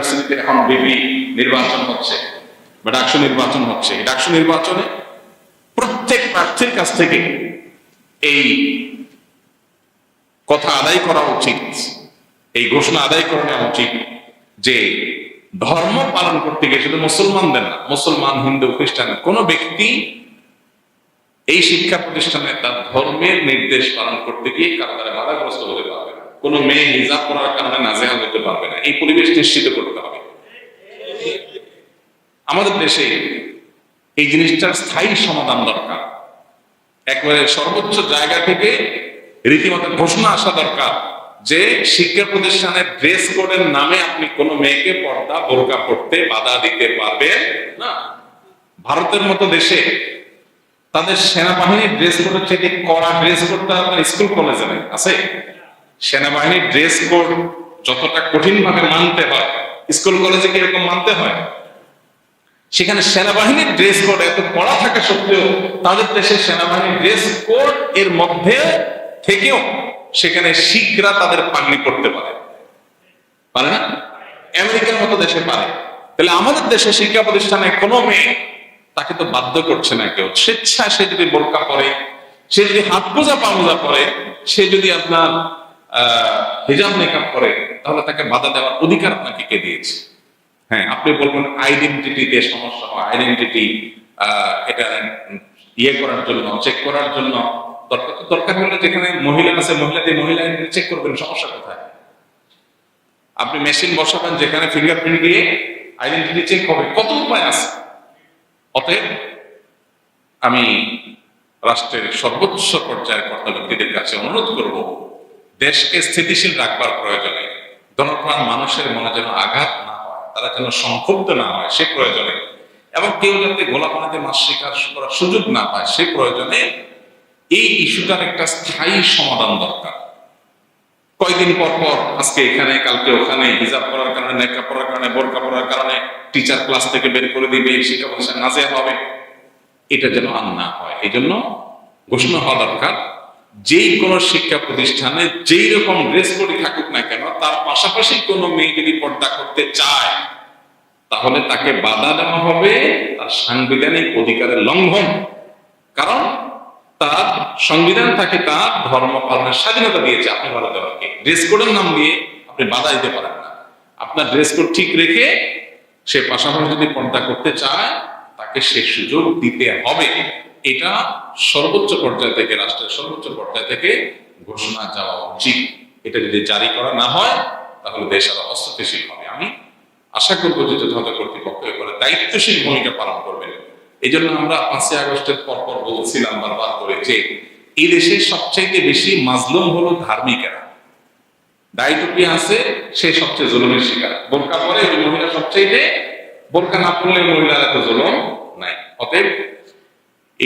ইউনিভার্সিটিতে এখন বিপি নির্বাচন হচ্ছে। বা ডাকসু নির্বাচন হচ্ছে। এই ডাকসু নির্বাচনে প্রত্যেক প্রার্থীর কাছ থেকে এই কথা আদায় করা উচিত, এই ঘোষণা আদায় করে নেওয়া উচিত যে ধর্ম পালন করতে গিয়ে শুধু মুসলমানদের না, মুসলমান, হিন্দু, খ্রিস্টান, কোন ব্যক্তি এই শিক্ষা প্রতিষ্ঠানে তার ধর্মের নির্দেশ পালন করতে গিয়ে কারও দ্বারা বাধাগ্রস্ত হতে পারবে। কোনো মেয়ে হিজাব করার কারণে নাজেহাল হতে পারবে না। এই পরিবেশ নিশ্চিত করতে হবে। আমাদের দেশে এই জিনিসটার স্থায়ী সমাধান দরকার। একবারে সর্বোচ্চ জায়গা থেকে রীতিমতো ঘোষণা আসা দরকার যে শিক্ষা প্রতিষ্ঠানের ড্রেস কোডের নামে আপনি কোনো মেয়েকে পর্দা, বোরকা পড়তে বাধা দিতে পারবেন না। ভারতের মতো দেশে তাদের সেনাবাহিনীর ড্রেস কোডের থেকে কড়া ড্রেস কোডটা আপনার স্কুল কলেজে নেই, আছে? সেনাবাহিনীর ড্রেস কোড যতটা কঠিন ভাবে মানতে হয়, স্কুল কলেজে কি এরকম মানতে হয়? সেখানে সেনাবাহিনীর ড্রেস কোড এত কড়া থাকা সত্ত্বেও তাদের দেশের সেনাবাহিনীর ড্রেস কোড এর মধ্যে থেকেও সেখানে শিখরা তাদের পাগড়ি করতে পারে। পারে না? আমেরিকার মতো দেশে পারে। তাহলে আমাদের দেশে শিক্ষা প্রতিষ্ঠানে কোনো মেয়ে তাকে তো বাধ্য করছে না কেউ। স্বেচ্ছা সে যদি বোরকা পরে, সে যদি হাত মোজা, পা পরে, সে যদি আপনার হিজাব মেকআপ করে, তাহলে তাকে বাধা দেওয়ার অধিকার আপনাকে কে দিয়েছে? হ্যাঁ আপনি বলবেন আইডেন্টিটিতে সমস্যা হয় আইডেন্টিটি এটা ইয়ে করার জন্য চেক করার জন্য। দরকার দরকার হলে যেখানে মহিলা আছে, মহিলাদের মহিলা চেক করবেন, সমস্যা কোথায়? আপনি মেশিন বসাবেন, যেখানে ফিঙ্গারপ্রিন্ট দিয়ে আইডেন্টিটি চেক হবে, কত উপায় আছে? অতএব আমি রাষ্ট্রের সর্বোচ্চ পর্যায়ের কর্তা ব্যক্তিদের কাছে অনুরোধ করব দেশকে স্থিতিশীল রাখবার প্রয়োজনে জনপ্রাণ মানুষের মনে যেন আঘাত না হয়, তারা যেন সংক্ষুব্ধ না হয়, সে প্রয়োজনে এবং কেউ যাতে গোলাপানিতে মাছ শিকার করার সুযোগ না পায়, সে প্রয়োজনে এই ইস্যুটার একটা স্থায়ী সমাধান দরকার। কয়েকদিন পর পর আজকে এখানে, কালকে ওখানে, হিজাব করার কারণে নেকা পড়ার কারণে, বোরকা পড়ার কারণে টিচার ক্লাস থেকে বের করে দিবে, শিক্ষা প্রতিষ্ঠান নাজে হবে। এটা যেন আর না হয় এই জন্য ঘোষণা হওয়া দরকার। যেই কোনো শিক্ষা প্রতিষ্ঠানে যেই রকম ড্রেস কোডই থাকুক না কেন, তার পাশাপাশি কোনো মেয়ে যদি পর্দা করতে চায়, তাহলে তাকে বাধা দেওয়া হবে তার সাংবিধানিক অধিকারের লঙ্ঘন। কারণ তার সংবিধান তাকে তার ধর্ম পালনের স্বাধীনতা দিয়েছে, আপনি বাধা দেওয়াকে ড্রেস কোডের নাম দিয়ে আপনি বাধা দিতে পারেন না। আপনার ড্রেস কোড ঠিক রেখে সে পাশাপাশি যদি পর্দা করতে চায়, তাকে সে সুযোগ দিতে হবে। এটা সর্বোচ্চ পর্যায় থেকে, রাষ্ট্রের সর্বোচ্চ পর্যায় থেকে ঘোষণা যাওয়া উচিত। এটা যদি জারি করা না হয়, তাহলে দেশ আরও অস্থিতিশীল হবে। আমি আশা করব যে যথাযথ কর্তৃপক্ষ এবারে দায়িত্বশীল ভূমিকা পালন করবেন। এই জন্য আমরা পাঁচই আগস্টের পর পর বলছিলাম বারবার করে যে, এই দেশে সবচাইতে বেশি মাজলুম হলো ধার্মিকেরা। দায়িত্বটি আছে, সে সবচেয়ে জুলুমের শিকার। বোরকা পরে মহিলা সবচাইতে, বোরকা না পড়লে মহিলার এত জুলুম নাই। অতএব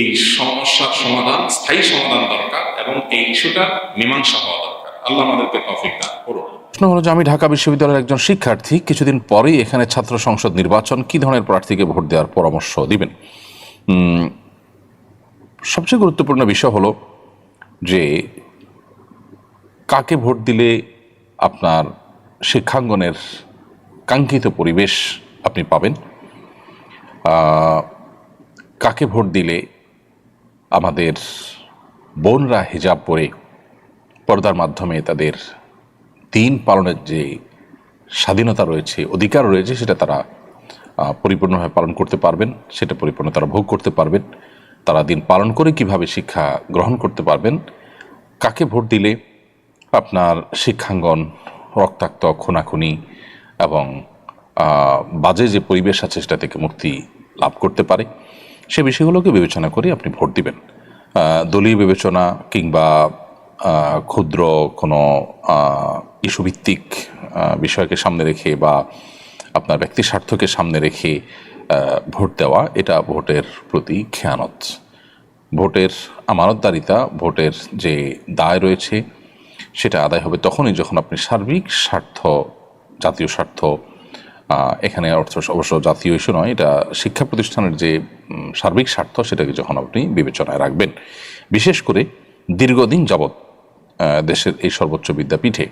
এই সমস্যার সমাধান, স্থায়ী সমাধান দরকার এবং এই ইস্যুটা মীমাংসা হওয়া দরকার। আল্লাহ আমাদেরকে তৌফিক দান করুন। প্রশ্ন হলো যে আমি ঢাকা বিশ্ববিদ্যালয়ের একজন শিক্ষার্থী, কিছুদিন পরেই এখানে ছাত্র সংসদ নির্বাচন, কি ধরনের প্রার্থীকে ভোট দেওয়ার পরামর্শ দিবেন? সবচেয়ে গুরুত্বপূর্ণ বিষয় হলো যে কাকে ভোট দিলে আপনার শিক্ষাঙ্গনের কাঙ্ক্ষিত পরিবেশ আপনি পাবেন? কাকে ভোট দিলে আমাদের বোনরা হিজাব পরে পর্দার মাধ্যমে তাদের দিন পালনের যে স্বাধীনতা রয়েছে, অধিকার রয়েছে, সেটা তারা পরিপূর্ণভাবে পালন করতে পারবেন। সেটা পরিপূর্ণ তারা ভোগ করতে পারবেন। তারা দিন পালন করে কীভাবে শিক্ষা গ্রহণ করতে পারবেন? কাকে ভোট দিলে আপনার শিক্ষাঙ্গন রক্তাক্ত, খুনাখুনি এবং বাজে যে পরিবেশ আছে, সেটা থেকে মুক্তি লাভ করতে পারে? সে বিষয়গুলোকে বিবেচনা করে আপনি ভোট দিবেন। দলীয় বিবেচনা কিংবা ক্ষুদ্র কোনো ইস্যুভিত্তিক বিষয়কে সামনে রেখে বা আপনার ব্যক্তি স্বার্থকে সামনে রেখে ভোট দেওয়া, এটা ভোটের প্রতি খেয়ানত। ভোটের আমানতদারিতা, ভোটের যে দায় রয়েছে, সেটা আদায় হবে তখনই যখন আপনি সার্বিক স্বার্থ, জাতীয় স্বার্থ এখানে অর্থ অবশ্য জাতীয় ইস্যু নয়, এটা শিক্ষা প্রতিষ্ঠানের যে সার্বিক স্বার্থ সেটাকে যখন আপনি বিবেচনায় রাখবেন, বিশেষ করে দীর্ঘদিন যাবৎ দেশের এই সর্বোচ্চ বিদ্যাপীঠে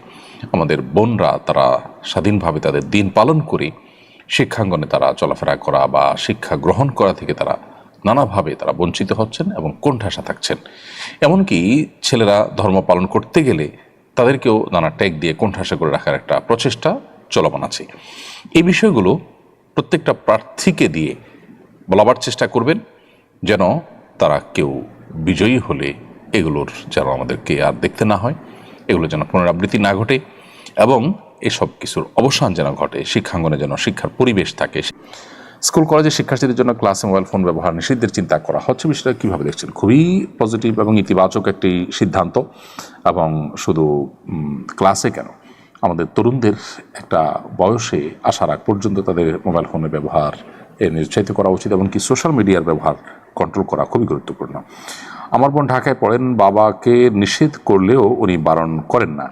আমাদের বোনরা তারা স্বাধীনভাবে তাদের দিন পালন করে শিক্ষাঙ্গনে তারা চলাফেরা করা বা শিক্ষা গ্রহণ করা থেকে তারা নানাভাবে তারা বঞ্চিত হচ্ছেন এবং কোণঠাসা থাকছেন। এমনকি ছেলেরা ধর্ম পালন করতে গেলে তাদেরকেও নানা ট্যাগ দিয়ে কোণঠাসা করে রাখার একটা প্রচেষ্টা চলমান আছে। এই বিষয়গুলো প্রত্যেকটা প্রার্থীকে দিয়ে বলাবার চেষ্টা করবেন যেন তারা কেউ বিজয়ী হলে এগুলোর যেন আমাদেরকে আর দেখতে না হয়, এগুলো যেন পুনরাবৃত্তি না ঘটে এবং এসব কিছুর অবসান যেন ঘটে, শিক্ষাঙ্গনে যেন শিক্ষার পরিবেশ থাকে। স্কুল কলেজের শিক্ষার্থীদের জন্য ক্লাসে মোবাইল ফোন ব্যবহার নিষিদ্ধের চিন্তা করা হচ্ছে। বিষয়টা কীভাবে দেখছেন? খুবই পজিটিভ এবং ইতিবাচক একটি সিদ্ধান্ত এবং শুধু ক্লাসে কেন? আমাদের তরুণদের একটা বয়সে আসার আগ পর্যন্ত তাদের মোবাইল ফোনের ব্যবহার এ নিরুৎসাহিত করা উচিত এমনকি সোশ্যাল মিডিয়ার ব্যবহার কন্ট্রোল করা খুবই গুরুত্বপূর্ণ। আমার বোন ঢাকায় পড়েন, বাবাকে নিষেধ করলেও উনি বারণ করেন না।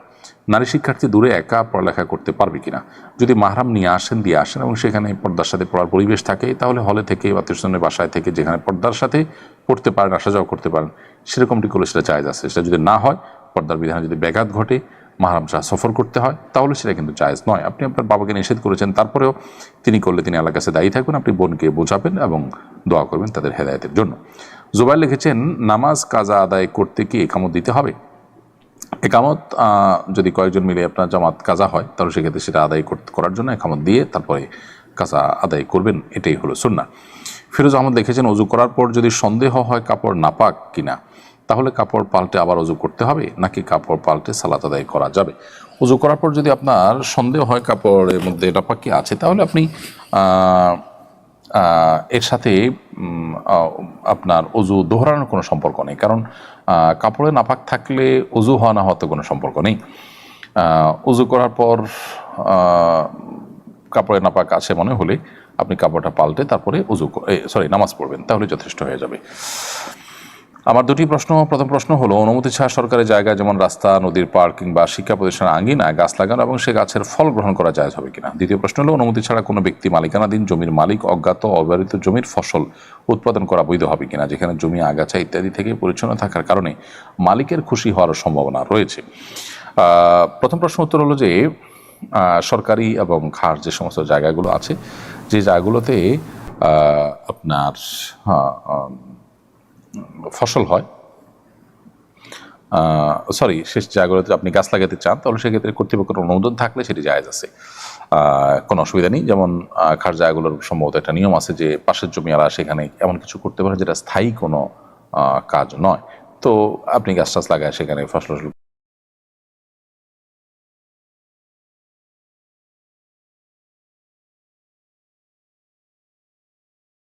নারী শিক্ষার্থী দূরে একা পড়ালেখা করতে পারবে কিনা? যদি মাহরাম নিয়ে আসেন, দিয়ে আসেন এবং সেখানে পর্দার সাথে পড়ার পরিবেশ থাকে, তাহলে হলে থেকে বা টিউশনের বাসায় থেকে যেখানে পর্দার সাথে পড়তে পারেন, আসা যাওয়া করতে পারেন, সেরকমটি করলে সেটা জায়জ আছে। সেটা যদি না হয়, পর্দার বিধানে যদি ব্যাঘাত ঘটে মাহরাম শাহ সফর করতে হয়, তাহলে সেটা কিন্তু জায়েজ নয়। আপনি আপনার বাবাকে নিষেধ করেছেন, তারপরেও তিনি করলে তিনি আল্লাহর কাছে দায়ী থাকবেন আপনি বোনকে বোঝাবেন এবং দোয়া করবেন তাদের হেদায়তের জন্য। জুবাইর লিখেছেন, নামাজ কাজা আদায় করতে কি একামত দিতে হবে? একামত যদি কয়েকজন মিলে আপনার জামাত কাজা হয়, তাহলে সেক্ষেত্রে সেটা আদায় করার জন্য একামত দিয়ে তারপরে কাজা আদায় করবেন, এটাই হলো সুন্না ফিরোজ আহমদ লিখেছেন, অজু করার পর যদি সন্দেহ হয় কাপড় নাপাক কিনা? তাহলে কাপড় পাল্টে আবার অজু করতে হবে? নাকি কাপড় পাল্টে সালাত আদায় করা যাবে? অজু করার পর যদি আপনার সন্দেহ হয় কাপড়ের মধ্যে নাপাক আছে, তাহলে আপনি এর সাথে আপনার অজু দোহরানোর কোনো সম্পর্ক নেই। কারণ কাপড়ে নাপাক থাকলে অজু হওয়া না হওয়াতে কোনো সম্পর্ক নেই। অজু করার পর কাপড়ে নাপাক আছে মনে হলে আপনি কাপড়টা পাল্টে তারপরে অজু সরি নামাজ পড়বেন, তাহলে যথেষ্ট হয়ে যাবে। আমার দুটি প্রশ্ন, প্রথম প্রশ্ন হলো, অনুমতি ছাড়া সরকারের জায়গায় যেমন রাস্তা, নদীর পার্ক কিংবা শিক্ষা প্রতিষ্ঠানের আঙ্গিনায় গাছ লাগানো এবং সে গাছের ফল গ্রহণ করা যায় হবে কিনা? দ্বিতীয় প্রশ্ন হলো, অনুমতি ছাড়া কোনো ব্যক্তি মালিকানাধীন জমির মালিক, অজ্ঞাত, অব্যবহৃত জমির ফসল উৎপাদন করা বৈধ হবে কিনা, যেখানে জমি, আগাছা ইত্যাদি থেকে পরিচ্ছন্ন থাকার কারণে মালিকের খুশি হওয়ার সম্ভাবনা রয়েছে। প্রথম প্রশ্ন উত্তর হলো যে সরকারি এবং খাস যে সমস্ত জায়গাগুলো আছে, যে জায়গাগুলোতে আপনার ফসল হয় সরি শেষ জায়গাগুলোতে আপনি গাছ লাগাতে চান, তাহলে সেক্ষেত্রে কর্তৃপক্ষের অনুমোদন থাকলে সেটি জায়গা আছে। কোনো অসুবিধা নেই, যেমন খার জায়গাগুলোর সম্ভবত একটা নিয়ম আছে যে পাশের জমি আলা সেখানে এমন কিছু করতে পারে যেটা স্থায়ী কোনো কাজ নয়। তো আপনি গাছ টাছ লাগায় সেখানে ফসল